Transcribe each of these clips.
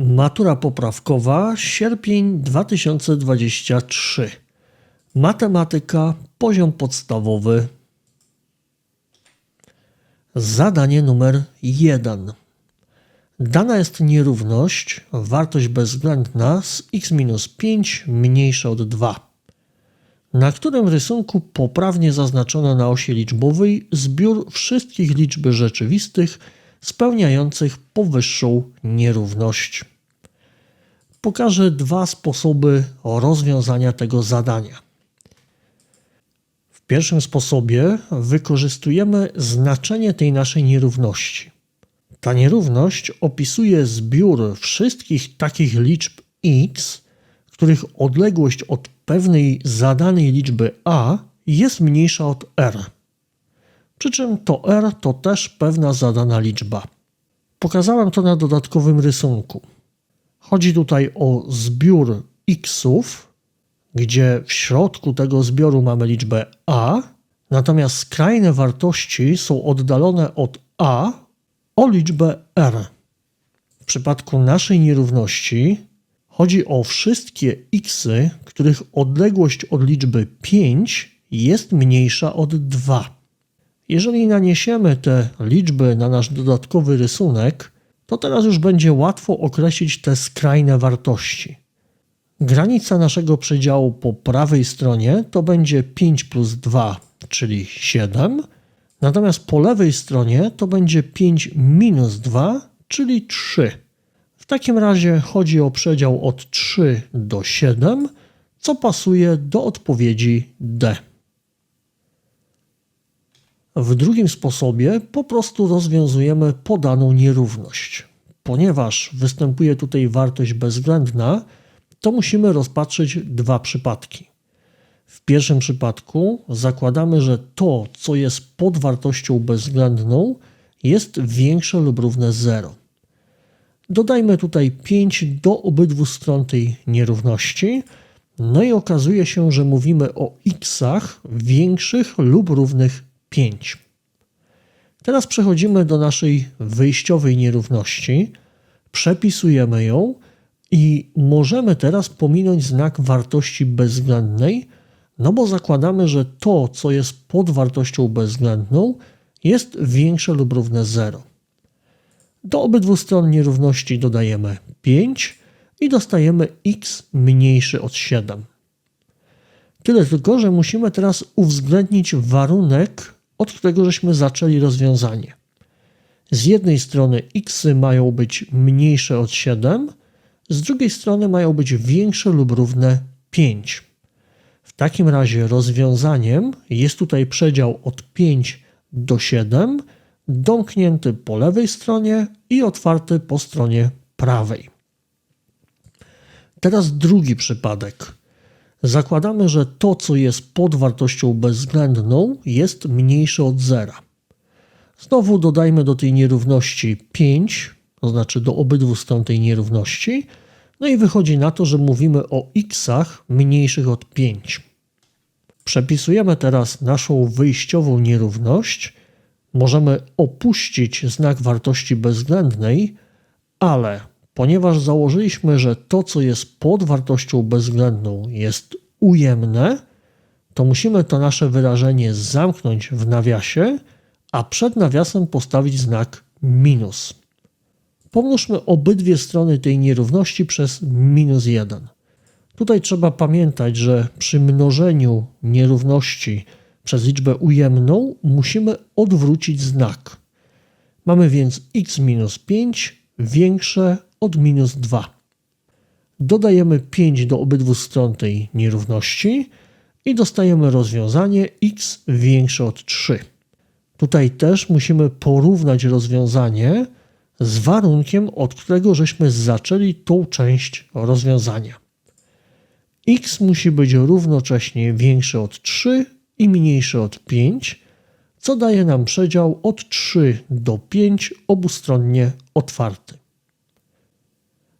Matura poprawkowa, sierpień 2023. Matematyka, poziom podstawowy. Zadanie numer 1. Dana jest nierówność, wartość bezwzględna z x minus 5 mniejsza od 2, na którym rysunku poprawnie zaznaczono na osi liczbowej zbiór wszystkich liczb rzeczywistych spełniających powyższą nierówność. Pokażę dwa sposoby rozwiązania tego zadania. W pierwszym sposobie wykorzystujemy znaczenie tej naszej nierówności. Ta nierówność opisuje zbiór wszystkich takich liczb x, których odległość od pewnej zadanej liczby a jest mniejsza od r. Przy czym to r to też pewna zadana liczba. Pokazałem to na dodatkowym rysunku. Chodzi tutaj o zbiór xów, gdzie w środku tego zbioru mamy liczbę a, natomiast skrajne wartości są oddalone od a o liczbę r. W przypadku naszej nierówności chodzi o wszystkie xy, których odległość od liczby 5 jest mniejsza od 2. Jeżeli naniesiemy te liczby na nasz dodatkowy rysunek, to teraz już będzie łatwo określić te skrajne wartości. Granica naszego przedziału po prawej stronie to będzie 5 plus 2, czyli 7, natomiast po lewej stronie to będzie 5 minus 2, czyli 3. W takim razie chodzi o przedział od 3 do 7, co pasuje do odpowiedzi D. W drugim sposobie po prostu rozwiązujemy podaną nierówność. Ponieważ występuje tutaj wartość bezwzględna, to musimy rozpatrzyć dwa przypadki. W pierwszym przypadku zakładamy, że to, co jest pod wartością bezwzględną, jest większe lub równe 0. Dodajmy tutaj 5 do obydwu stron tej nierówności, no i okazuje się, że mówimy o x'ach większych lub równych 5. Teraz przechodzimy do naszej wyjściowej nierówności, przepisujemy ją i możemy teraz pominąć znak wartości bezwzględnej, no bo zakładamy, że to, co jest pod wartością bezwzględną, jest większe lub równe 0. Do obydwu stron nierówności dodajemy 5 i dostajemy x mniejszy od 7. Tyle tylko, że musimy teraz uwzględnić warunek od którego żeśmy zaczęli rozwiązanie. Z jednej strony x mają być mniejsze od 7, z drugiej strony mają być większe lub równe 5. W takim razie rozwiązaniem jest tutaj przedział od 5 do 7, domknięty po lewej stronie i otwarty po stronie prawej. Teraz drugi przypadek. Zakładamy, że to, co jest pod wartością bezwzględną, jest mniejsze od zera. Znowu dodajmy do tej nierówności 5, to znaczy do obydwu stron tej nierówności, no i wychodzi na to, że mówimy o x'ach mniejszych od 5. Przepisujemy teraz naszą wyjściową nierówność. Możemy opuścić znak wartości bezwzględnej, ale ponieważ założyliśmy, że to, co jest pod wartością bezwzględną, jest ujemne, to musimy to nasze wyrażenie zamknąć w nawiasie, a przed nawiasem postawić znak minus. Pomnóżmy obydwie strony tej nierówności przez minus 1. Tutaj trzeba pamiętać, że przy mnożeniu nierówności przez liczbę ujemną musimy odwrócić znak. Mamy więc x minus 5 większe od minus 2. Dodajemy 5 do obydwu stron tej nierówności i dostajemy rozwiązanie x większe od 3. Tutaj też musimy porównać rozwiązanie z warunkiem, od którego żeśmy zaczęli tą część rozwiązania. x musi być równocześnie większe od 3 i mniejsze od 5, co daje nam przedział od 3 do 5 obustronnie otwarty.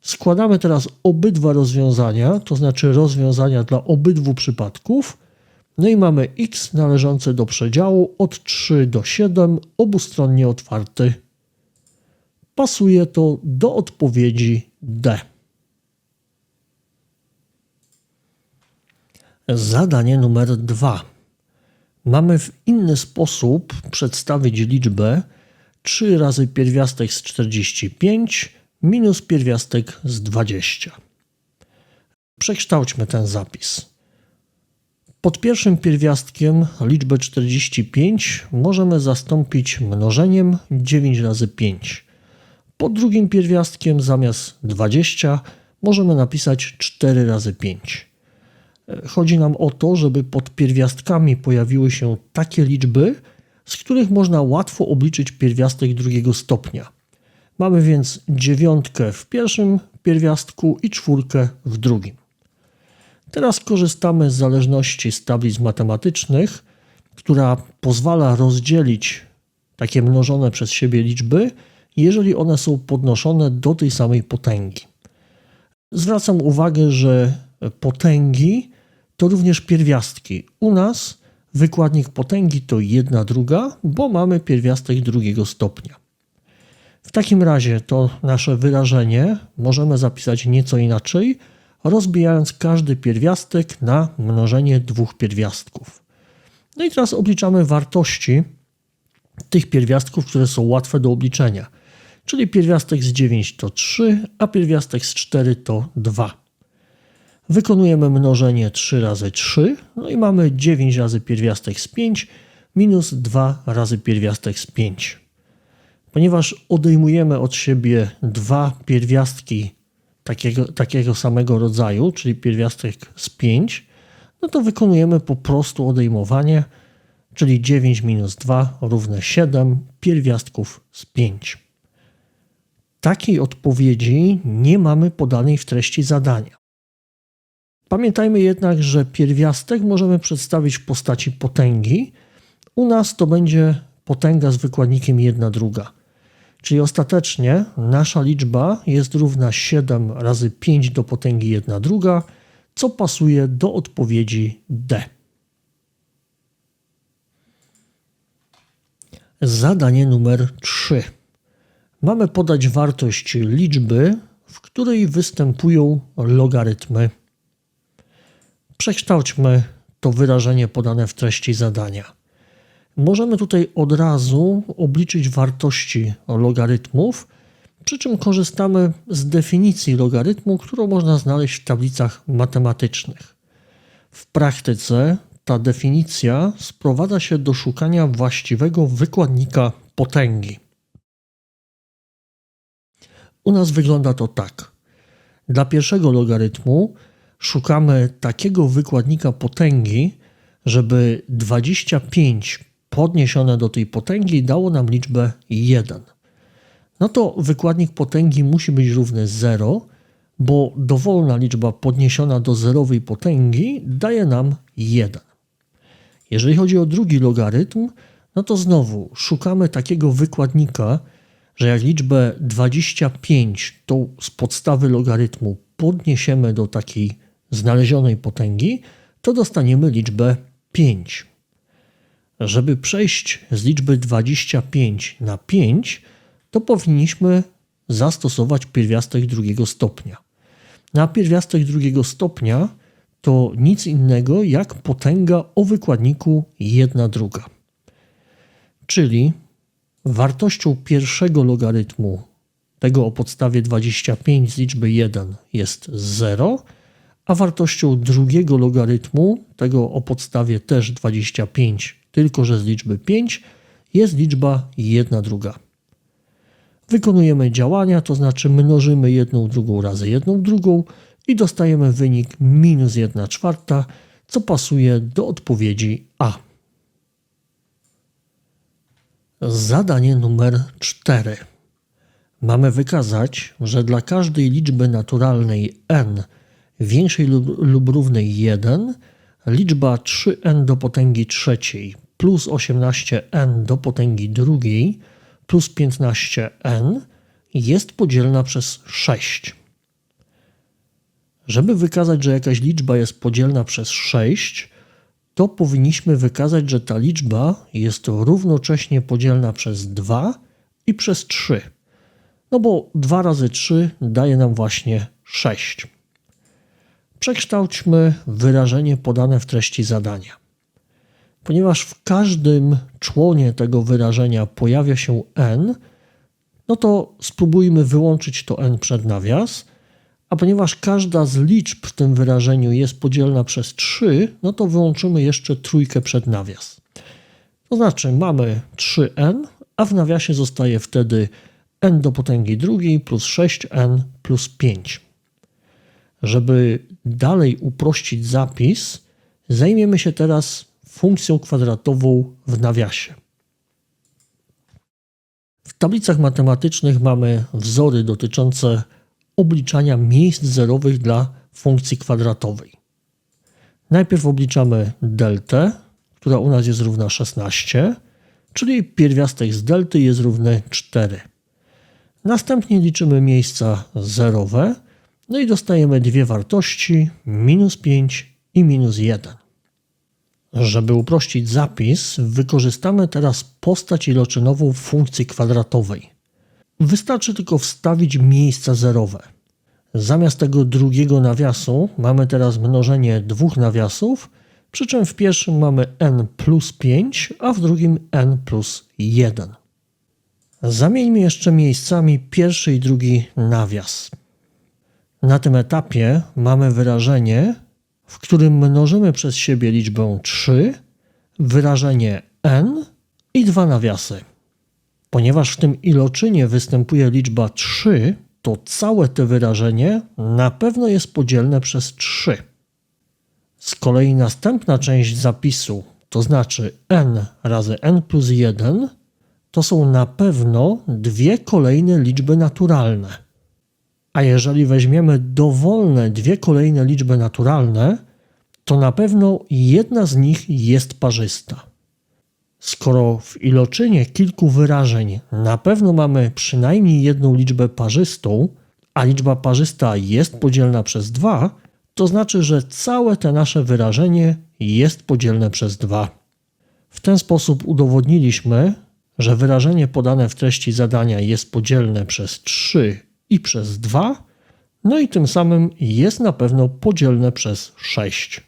Składamy teraz obydwa rozwiązania, to znaczy rozwiązania dla obydwu przypadków. No i mamy x należące do przedziału od 3 do 7, obustronnie otwarty. pasuje to do odpowiedzi D. Zadanie numer dwa. Mamy w inny sposób przedstawić liczbę 3 razy pierwiastek z 45 minus pierwiastek z 20. Przekształćmy ten zapis. Pod pierwszym pierwiastkiem liczbę 45 możemy zastąpić mnożeniem 9 razy 5. Pod drugim pierwiastkiem zamiast 20 możemy napisać 4 razy 5. Chodzi nam o to, żeby pod pierwiastkami pojawiły się takie liczby, z których można łatwo obliczyć pierwiastek drugiego stopnia. Mamy więc dziewiątkę w pierwszym pierwiastku i czwórkę w drugim. Teraz korzystamy z zależności z tablic matematycznych, która pozwala rozdzielić takie mnożone przez siebie liczby, jeżeli one są podnoszone do tej samej potęgi. Zwracam uwagę, że potęgi to również pierwiastki. U nas wykładnik potęgi to jedna druga, bo mamy pierwiastek drugiego stopnia. W takim razie to nasze wyrażenie możemy zapisać nieco inaczej, rozbijając każdy pierwiastek na mnożenie dwóch pierwiastków. No i teraz obliczamy wartości tych pierwiastków, które są łatwe do obliczenia. Czyli pierwiastek z 9 to 3, a pierwiastek z 4 to 2. Wykonujemy mnożenie 3 razy 3, no i mamy 9 razy pierwiastek z 5 minus 2 razy pierwiastek z 5. Ponieważ odejmujemy od siebie dwa pierwiastki takiego, takiego samego rodzaju, czyli pierwiastek z 5, no to wykonujemy po prostu odejmowanie, czyli 9 minus 2 równe 7 pierwiastków z 5. Takiej odpowiedzi nie mamy podanej w treści zadania. Pamiętajmy jednak, że pierwiastek możemy przedstawić w postaci potęgi. U nas to będzie potęga z wykładnikiem 1 druga. Czyli ostatecznie nasza liczba jest równa 7 razy 5 do potęgi 1 druga, co pasuje do odpowiedzi D. Zadanie numer 3. Mamy podać wartość liczby, w której występują logarytmy. Przekształćmy to wyrażenie podane w treści zadania. Możemy tutaj od razu obliczyć wartości logarytmów, przy czym korzystamy z definicji logarytmu, którą można znaleźć w tablicach matematycznych. W praktyce ta definicja sprowadza się do szukania właściwego wykładnika potęgi. U nas wygląda to tak. Dla pierwszego logarytmu szukamy takiego wykładnika potęgi, żeby 25 podniesione do tej potęgi dało nam liczbę 1. No to wykładnik potęgi musi być równy 0, bo dowolna liczba podniesiona do zerowej potęgi daje nam 1. Jeżeli chodzi o drugi logarytm, no to znowu szukamy takiego wykładnika, że jak liczbę 25 tą z podstawy logarytmu podniesiemy do takiej znalezionej potęgi, to dostaniemy liczbę 5. Żeby przejść z liczby 25 na 5, to powinniśmy zastosować pierwiastek drugiego stopnia. Na pierwiastek drugiego stopnia to nic innego jak potęga o wykładniku 1 druga. Czyli wartością pierwszego logarytmu, tego o podstawie 25 z liczby 1 jest 0, a wartością drugiego logarytmu, tego o podstawie też 25, tylko że z liczby 5, jest liczba 1 druga. Wykonujemy działania, to znaczy mnożymy jedną drugą razy jedną drugą i dostajemy wynik minus 1 czwarta, co pasuje do odpowiedzi A. Zadanie numer 4. Mamy wykazać, że dla każdej liczby naturalnej n większej lub, lub równej 1, liczba 3n do potęgi trzeciej plus 18n do potęgi drugiej plus 15n jest podzielna przez 6. Żeby wykazać, że jakaś liczba jest podzielna przez 6, to powinniśmy wykazać, że ta liczba jest równocześnie podzielna przez 2 i przez 3. No bo 2 razy 3 daje nam właśnie 6. Przekształćmy wyrażenie podane w treści zadania. Ponieważ w każdym członie tego wyrażenia pojawia się n, no to spróbujmy wyłączyć to n przed nawias, a ponieważ każda z liczb w tym wyrażeniu jest podzielna przez 3, no to wyłączymy jeszcze trójkę przed nawias. To znaczy mamy 3n, a w nawiasie zostaje wtedy n do potęgi drugiej plus 6n plus 5. Żeby dalej uprościć zapis, zajmiemy się teraz funkcją kwadratową w nawiasie. W tablicach matematycznych mamy wzory dotyczące obliczania miejsc zerowych dla funkcji kwadratowej. Najpierw obliczamy deltę, która u nas jest równa 16, czyli pierwiastek z delty jest równy 4. Następnie liczymy miejsca zerowe, no i dostajemy dwie wartości, minus 5 i minus 1. Żeby uprościć zapis, wykorzystamy teraz postać iloczynową funkcji kwadratowej. Wystarczy tylko wstawić miejsca zerowe. Zamiast tego drugiego nawiasu mamy teraz mnożenie dwóch nawiasów, przy czym w pierwszym mamy n plus 5, a w drugim n plus 1. Zamieńmy jeszcze miejscami pierwszy i drugi nawias. Na tym etapie mamy wyrażenie, w którym mnożymy przez siebie liczbę 3, wyrażenie n i dwa nawiasy. Ponieważ w tym iloczynie występuje liczba 3, to całe to wyrażenie na pewno jest podzielne przez 3. Z kolei następna część zapisu, to znaczy n razy n plus 1, to są na pewno dwie kolejne liczby naturalne. A jeżeli weźmiemy dowolne dwie kolejne liczby naturalne, to na pewno jedna z nich jest parzysta. Skoro w iloczynie kilku wyrażeń na pewno mamy przynajmniej jedną liczbę parzystą, a liczba parzysta jest podzielna przez 2, to znaczy, że całe te nasze wyrażenie jest podzielne przez 2. W ten sposób udowodniliśmy, że wyrażenie podane w treści zadania jest podzielne przez 3 i przez 2, no i tym samym jest na pewno podzielne przez 6.